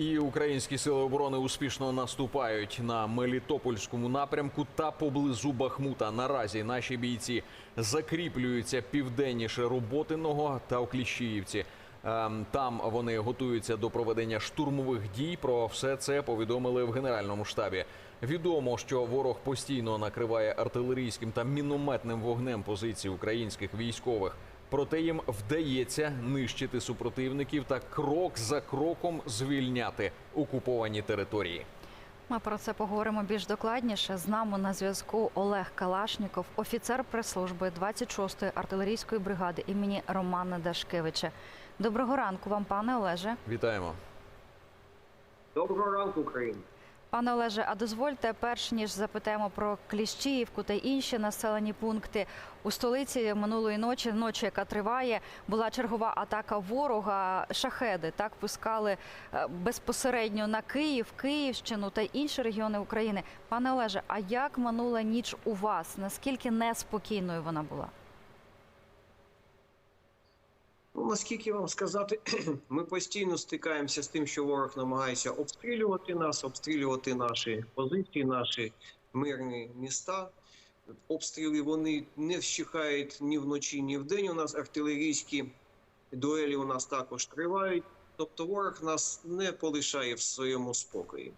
І українські сили оборони успішно наступають на Мелітопольському напрямку та поблизу Бахмута. Наразі наші бійці закріплюються південніше Роботиного та Окліщіївці. Ем, Там вони готуються до проведення штурмових дій. Про все це повідомили в генеральному штабі. Відомо, що ворог постійно накриває артилерійським та мінометним вогнем позиції українських військових. Проте їм вдається нищити супротивників та крок за кроком звільняти окуповані території. Ми про це поговоримо більш докладніше. З нами на зв'язку Олег Калашніков, офіцер прес-служби 26-ї артилерійської бригади імені Романа Дашкевича. Доброго ранку вам, пане Олеже. Вітаємо. Доброго ранку, Україна. Пане Олеже, а дозвольте, перш ніж запитаємо про Кліщіївку та інші населені пункти у столиці минулої ночі, ночі, яка триває, була чергова атака ворога. Шахеди так пускали е, безпосередньо на Київ, Київщину та інші регіони України. Пане Олеже, а як минула ніч у вас? Наскільки неспокійною вона була? Ну, наскільки вам сказати, ми постійно стикаємося з тим, що ворог намагається обстрілювати нас, обстрілювати наші позиції, наші мирні міста. Обстріли вони не вщухають ні вночі, ні вдень. У нас артилерійські дуелі у нас також тривають. Тобто ворог нас не полишає в своєму спокої.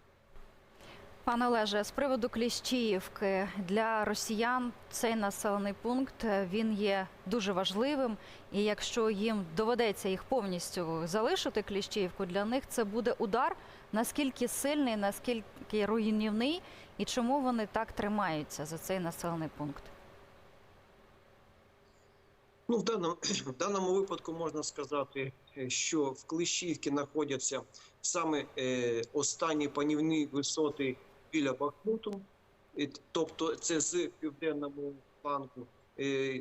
Пане Олеже, з приводу Кліщіївки для росіян цей населений пункт е, він є дуже важливим. І якщо їм доведеться їх повністю залишити Кліщіївку, для них це буде удар наскільки сильний, наскільки руйнівний, і чому вони так тримаються за цей населений пункт? Ну, в даному, в даному випадку можна сказати, е, що в Клещівці знаходяться саме е, останні панівні висоти біля Бахмуту, тобто це з південного флангу.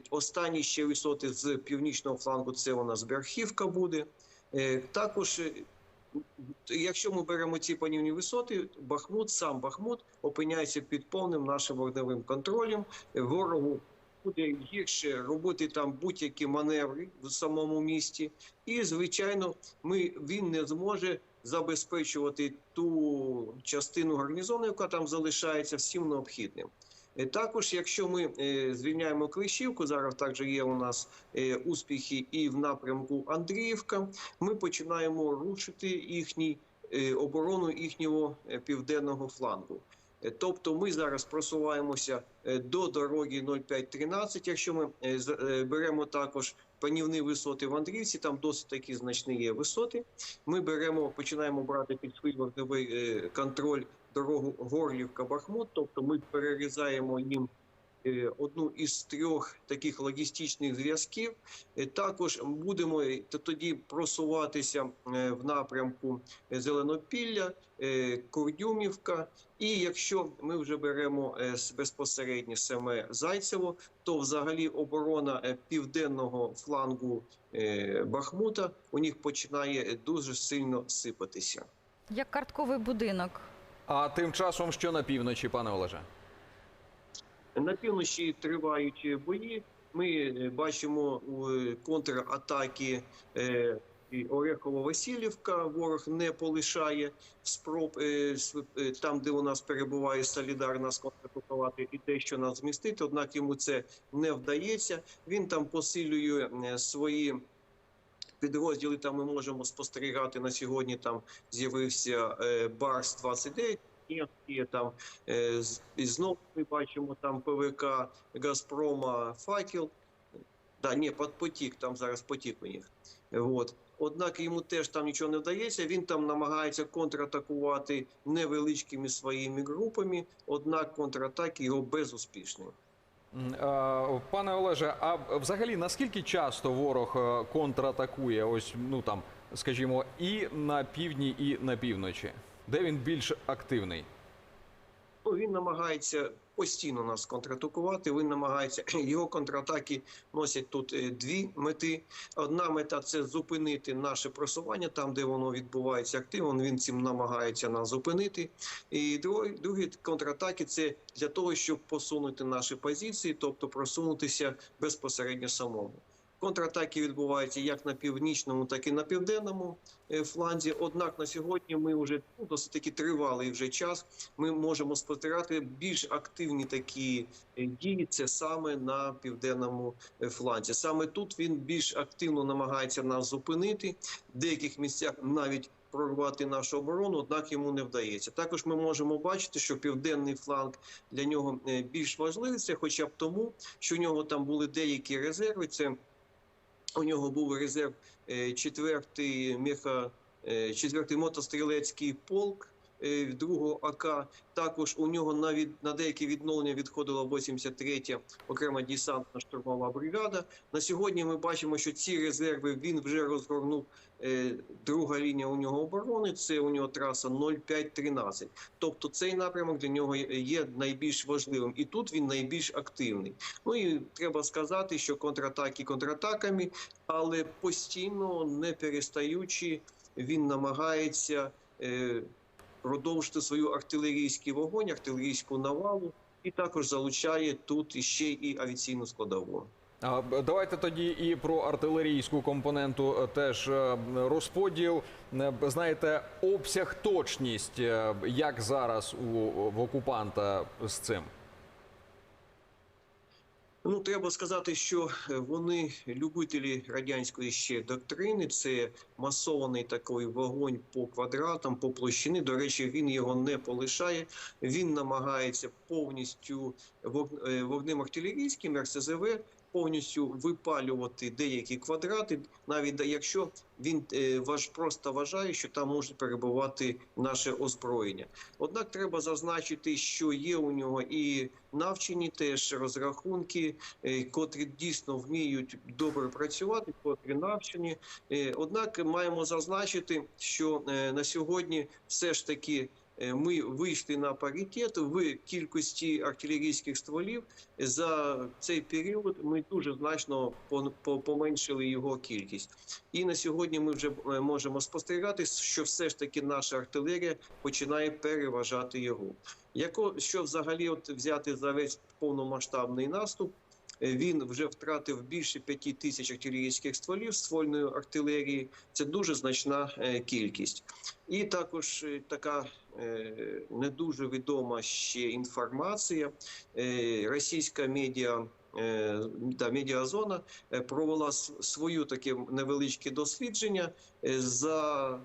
Останні ще висоти з північного флангу це у нас Берхівка буде. Е, також, е, якщо ми беремо ці панівні висоти, Бахмут, сам Бахмут опиняється під повним нашим вогневим контролем. Ворогу буде гірше робити там будь-які маневри в самому місті, і звичайно, ми він не зможе забезпечувати ту частину гарнізону, яка там залишається всім необхідним. Е, Також, якщо ми е, звільняємо Клещівку, зараз також є у нас е, успіхи і в напрямку Андріївка. Ми починаємо рушити їхній оборону їхнього південного флангу. Тобто ми зараз просуваємося до дороги 0513. Якщо ми беремо також панівні висоти в Андрівці. там досить такі значні є висоти. Ми беремо, починаємо брати під свій вогневий е, контроль дорогу Горлівка-Бахмут, тобто ми перерізаємо їм одну із трьох таких логістичних зв'язків. Е, Також будемо е, тоді просуватися е, в напрямку Зеленопілля, е, Курдюмівка. І якщо ми вже беремо е, безпосередньо саме Зайцево, то взагалі оборона е, південного флангу е, Бахмута у них починає е, дуже сильно сипатися. Як картковий будинок. А тим часом, що на півночі, пане Олеже? На півночі тривають бої. Ми е, бачимо е, контратаки е, Орехово-Васильівка. Ворог не полишає спроб там, де у нас перебуває Солідар, нас контратакувати і те, що нас змістити. Однак йому це не вдається. Він там посилює свої. Підрозділи там ми можемо спостерігати на сьогодні. Там з'явився Барс 29 є там е, і знову ми бачимо там ПВК Газпрома Факел. Да, ні, потік, там зараз потік у них. От. Однак йому теж там нічого не вдається. Він там намагається контратакувати невеличкими своїми групами, однак контратаки його безуспішні. Пане Олеже, а взагалі наскільки часто ворог е, контратакує? Ось ну там, скажімо, і на півдні, і на півночі, де він більш активний? Ну, він намагається постійно нас контратакувати. Він намагається його контратаки носять тут е, дві мети. Одна мета це зупинити наше просування там, де воно відбувається активно. Він цим намагається нас зупинити. І другі, другі контратаки це для того, щоб посунути наші позиції, тобто просунутися безпосередньо самому. Контратаки відбуваються як на північному, так і на південному е, фланзі. Однак на сьогодні ми вже ну, досить таки тривалий вже час. Ми можемо спостерігати більш активні такі е, дії. Це саме на південному е, фланзі. Саме тут він більш активно намагається нас зупинити. В деяких місцях навіть прорвати нашу оборону, однак йому не вдається. Також ми можемо бачити, що південний фланг для нього більш важливий, це хоча б тому, що у нього там були деякі резерви. Це у нього був резерв е, четвертий меха, е, четвертий мотострілецький полк. Е, Другого АК також у нього навіть на деякі відновлення відходила 83-я окрема десантна штурмова бригада. На сьогодні ми бачимо, що ці резерви він вже розгорнув. Е, Друга лінія у нього оборони це у нього траса 0513. Тобто цей напрямок для нього є- найбільш важливим, і тут він найбільш активний. Ну і треба сказати, що контратаки контратаками, але постійно не перестаючи, він намагається е, продовжити свою артилерійський вогонь, артилерійську навалу, і також залучає тут іще і авіаційну складову. Давайте тоді і про артилерійську компоненту е, теж е, розподіл. Е, Знаєте, обсяг, точність, як зараз у в окупанта з цим. Ну, треба сказати, що е, вони любителі радянської ще доктрини. Це масований такий вогонь по квадратам, по площині. До речі, він його не полишає. Він намагається повністю е, вогнем артилерійським РСЗВ повністю випалювати деякі квадрати, навіть якщо він е, важ просто вважає, що там може перебувати наше озброєння. Однак треба зазначити, що є у нього і навчені теж розрахунки, е, котрі дійсно вміють добре працювати, котрі навчені. Е, Однак маємо зазначити, що на сьогодні все ж таки. Е, Ми вийшли на паритет в кількості артилерійських стволів. За цей період ми дуже значно поменшили його кількість. І на сьогодні ми вже е, можемо спостерігати, що все ж таки наша артилерія починає переважати його. Яко що взагалі от взяти за весь повномасштабний наступ? Він вже втратив більше п'яти тисяч артилерійських стволів ствольної артилерії. Це дуже значна е, кількість. І також е, така е, не дуже відома ще інформація. Російська медіа. Да, медіазона провела свою таке невеличке дослідження за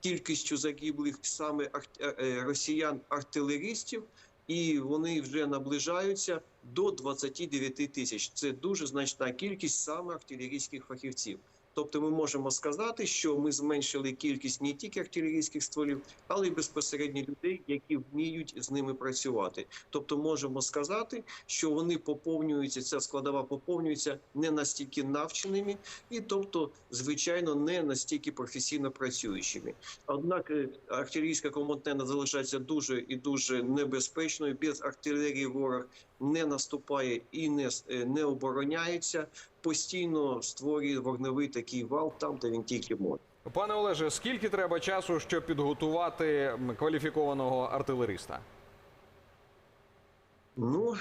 кількістю загиблих саме арт- е, росіян-артилеристів, і вони вже наближаються до 29 тисяч. Це дуже значна кількість саме артилерійських фахівців. Тобто ми можемо сказати, що ми зменшили кількість не тільки артилерійських стволів, але й безпосередньо людей, які вміють з ними працювати. Тобто можемо сказати, що вони поповнюються, ця складова поповнюється не настільки навченими, і тобто, звичайно, не настільки професійно працюючими. Однак е, артилерійська компонента залишається дуже і дуже небезпечною. Без артилерії ворог не наступає і не, е, не обороняється. Постійно створює вогневий такий вал там, де він тільки може. Пане Олеже, скільки треба часу, щоб підготувати кваліфікованого артилериста? Ну,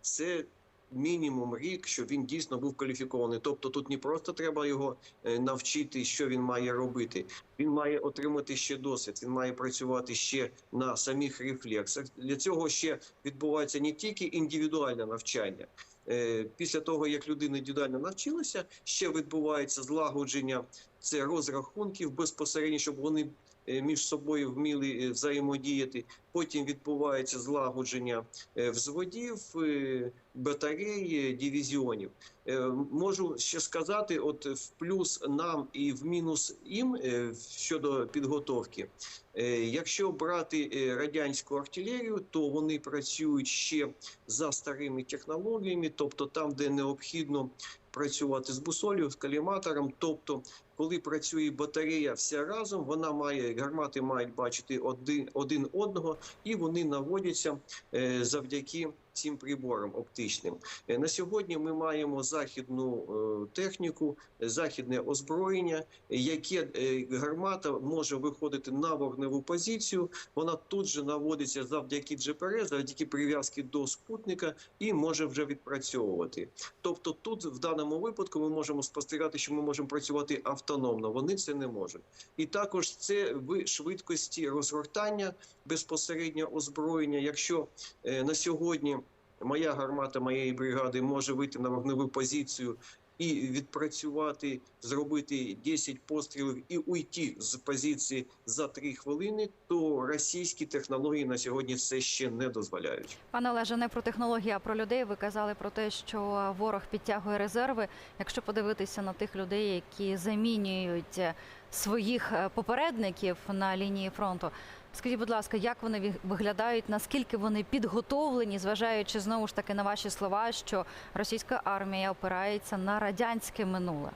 це мінімум рік, щоб він дійсно був кваліфікований. Тобто тут не просто треба його е, навчити, що він має робити. Він має отримати ще досвід, він має працювати ще на самих рефлексах. Для цього ще відбувається не тільки індивідуальне навчання. Е, Після того, як людина індивідуально навчилася, ще відбувається злагодження це розрахунків безпосередньо, щоб вони між собою вміли е, взаємодіяти. Потім відбувається злагодження е, взводів, е, батарей, е, дивізіонів. Е, Можу ще сказати, от в плюс нам і в мінус їм е, щодо підготовки. Е, Якщо брати е, радянську артилерію, то вони працюють ще за старими технологіями, тобто там, де необхідно працювати з бусолью, з каліматором, тобто коли працює батарея вся разом, вона має гармати мають бачити один, один одного, і вони наводяться е, завдяки цим прибором оптичним. Е, На сьогодні ми маємо західну е, техніку, західне озброєння, яке е, гармата може виходити на вогневу позицію. Вона тут же наводиться завдяки GPS, завдяки прив'язки до спутника і може вже відпрацьовувати. Тобто, тут в даному випадку ми можемо спостерігати, що ми можемо працювати автономно. Вони це не можуть. І також це в швидкості розгортання безпосередньо озброєння. Якщо на сьогодні моя гармата моєї бригади може вийти на вогневу позицію і відпрацювати, зробити 10 пострілів і уйти з позиції за 3 хвилини, то російські технології на сьогодні це ще не дозволяють. Пане Олеже, не про технології, а про людей. Ви казали про те, що ворог підтягує резерви. Якщо подивитися на тих людей, які замінюють е, своїх е, попередників на лінії фронту, скажіть, будь ласка, як вони виглядають? Наскільки вони підготовлені, зважаючи знову ж таки на ваші слова, що російська армія опирається на радянське минуле?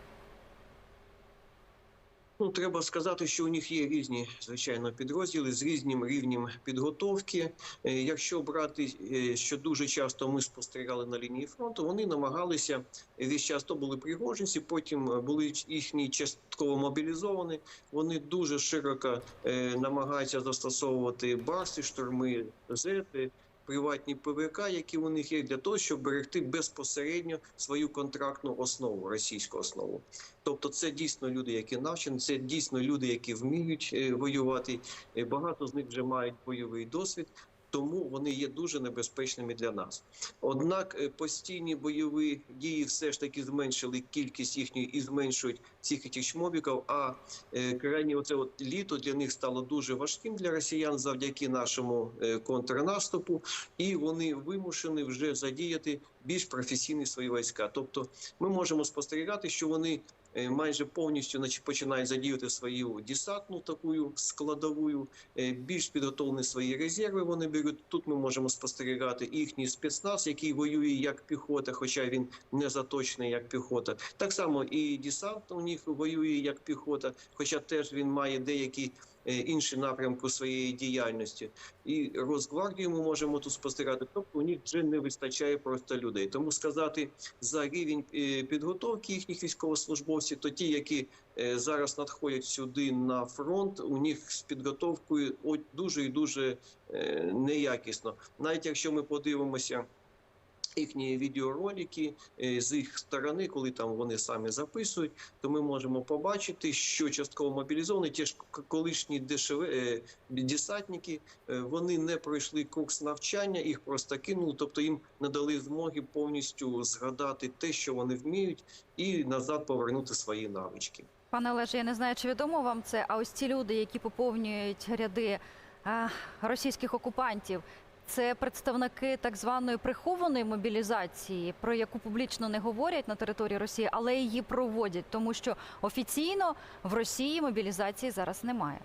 Ну, треба сказати, що у них є різні звичайно підрозділи з різним рівнем підготовки. Е, Якщо брати, е, що дуже часто ми спостерігали на лінії фронту, вони намагалися весь час то були пригожинці, потім були їхні частково мобілізовані. Вони дуже широко е, намагаються застосовувати барси, штурми, зети. Приватні ПВК, які у них є, для того, щоб берегти безпосередньо свою контрактну основу, російську основу. Тобто, це дійсно люди, які навчені, це дійсно люди, які вміють е, воювати. Е, Багато з них вже мають бойовий досвід. Тому вони є дуже небезпечними для нас. Однак е, постійні бойові дії все ж таки зменшили кількість їхньої і зменшують цих этих шмобіків. А е, крайні оце от літо для них стало дуже важким для росіян завдяки нашому е, контрнаступу, і вони вимушені вже задіяти більш професійні свої війська. Тобто, ми можемо спостерігати, що вони майже повністю починають задіяти свою десантну таку складову, е, більш підготовлені свої резерви. Вони беруть. Тут ми можемо спостерігати їхній спецназ, який воює як піхота, хоча він не заточений як піхота. Так само і десант у них воює як піхота, хоча теж він має деякі. Е, Інші напрямки своєї діяльності і Росгвардію ми можемо тут спостерігати. Тобто у них вже не вистачає просто людей. Тому сказати за рівень е, підготовки їхніх військовослужбовців, то ті, які е, зараз надходять сюди на фронт, у них з підготовкою от дуже і дуже неякісно. Навіть якщо ми подивимося. Їхні відеоролики е, з їх сторони, коли там вони самі записують, то ми можемо побачити, що частково мобілізовані, ті ж колишні ДШВ, е, десантники, е, вони не пройшли курс навчання, їх просто кинули, тобто їм не дали змоги повністю згадати те, що вони вміють, і назад повернути свої навички. Пане Олеже, я не знаю, чи відомо вам це. А ось ці люди, які поповнюють ряди російських окупантів, це представники так званої прихованої мобілізації, про яку публічно не говорять на території Росії, але її проводять, тому що офіційно в Росії мобілізації зараз немає.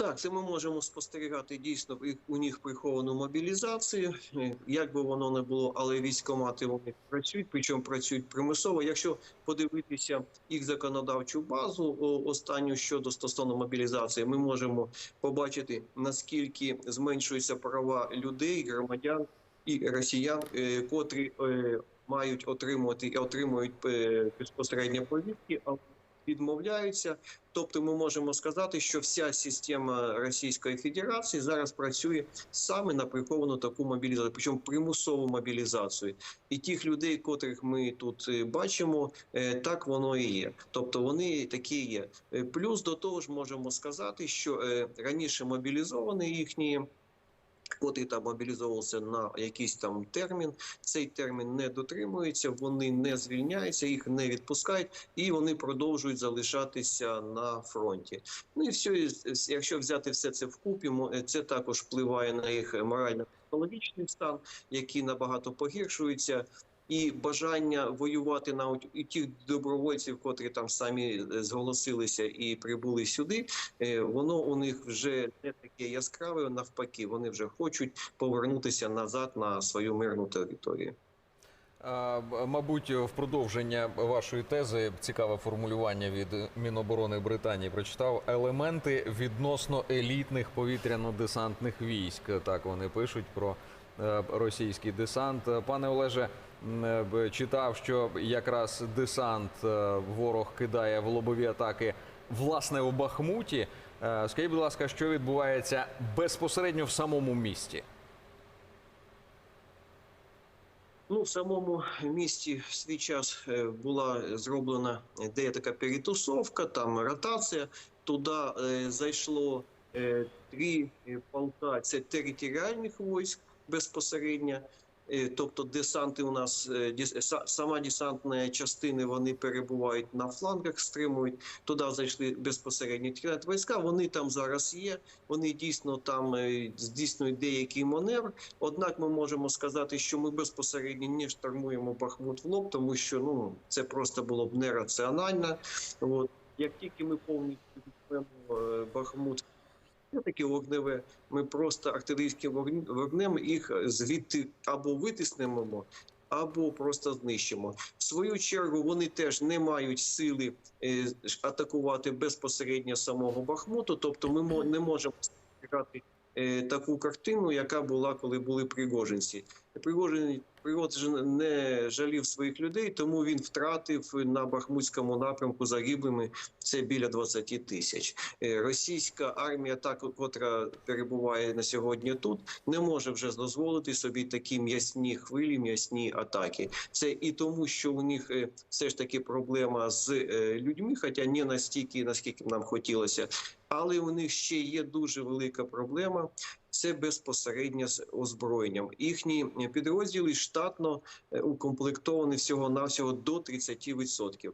Так, це ми можемо спостерігати дійсно у них приховану мобілізацію. Е, Як би воно не було, але військомати вони працюють, причому працюють примусово. Якщо подивитися їх законодавчу базу останню щодо стосовно мобілізації, ми можемо побачити наскільки зменшуються права людей, громадян і росіян, е, котрі е, мають отримувати і отримують безпосередньо повістки, відмовляються. Тобто, ми можемо сказати, що вся система Російської Федерації зараз працює саме на приховану таку мобілізацію, причому примусову мобілізацію. І тих людей, котрих ми тут е, бачимо, е, так воно і є. Тобто вони такі є. Е, Плюс до того ж можемо сказати, що раніше мобілізовані їхні. Котрий там мобілізовувався на якийсь там термін, цей термін не дотримується, вони не звільняються, їх не відпускають, і вони продовжують залишатися на фронті. Ну і все, якщо взяти все це вкупі, е, це також впливає на їх морально-психологічний стан, який набагато погіршується. І бажання воювати на і тих добровольців, котрі там самі е, зголосилися і прибули сюди, е, воно у них вже не таке яскраве. Навпаки, вони вже хочуть повернутися назад на свою мирну територію. Мабуть, в продовження вашої тези цікаве формулювання від Міноборони Британії прочитав елементи відносно елітних повітряно-десантних військ. Так вони пишуть про е, російський десант. Пане Олеже, читав, що якраз десант е, ворог кидає в лобові атаки власне у Бахмуті. Е, Скажіть, будь ласка, що відбувається безпосередньо в самому місті? Ну, в самому місті в свій час е, була зроблена деяка перетусовка, там ротація. Туди е, зайшло е, три е, полка це територіальних військ безпосередньо. Е, Тобто десанти у нас е, сама десантна частини вони перебувають на флангах, стримують. Туди зайшли безпосередньо територіальні війська. Вони там зараз є. Вони дійсно там е, здійснюють деякий маневр. Однак ми можемо сказати, що ми безпосередньо не штурмуємо Бахмут в лоб, тому що ну це просто було б нераціонально. От як тільки ми повністю Бахмут. Це таке вогневе. Ми просто артилерійським вогнем їх звідти або витиснемо, або просто знищимо. В свою чергу вони теж не мають сили е, атакувати безпосередньо самого Бахмуту. Тобто, ми не можемо спостерігати е, таку картину, яка була, коли були пригожинці. Пригожин, Пригожин не жалів своїх людей, тому він втратив на Бахмутському напрямку загиблими це біля 20 тисяч. Е, Російська армія, та котра перебуває на сьогодні тут, не може вже дозволити собі такі м'ясні хвилі, м'ясні атаки. Це і тому, що у них е, все ж таки проблема з е, людьми, хоча не настільки, наскільки нам хотілося. Але у них ще є дуже велика проблема. Це безпосередньо з озброєнням. Їхні підрозділи штатно е, укомплектовані всього навсього до 30%.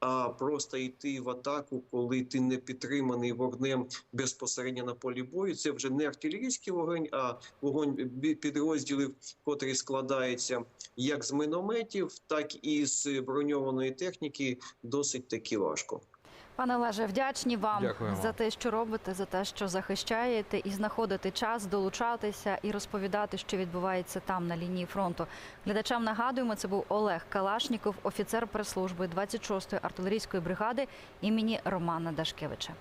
А просто йти в атаку, коли ти не підтриманий вогнем безпосередньо на полі бою, це вже не артилерійський вогонь, а вогонь підрозділів, котрий складається як з мінометів, так і з броньованої техніки, досить таки важко. Пане Олеже, вдячні вам Дякуємо. за те, що робите, за те, що захищаєте, і знаходити час долучатися і розповідати, що відбувається там на лінії фронту. Глядачам нагадуємо, це був Олег Калашніков, офіцер прес-служби 26-ї артилерійської бригади імені Романа Дашкевича.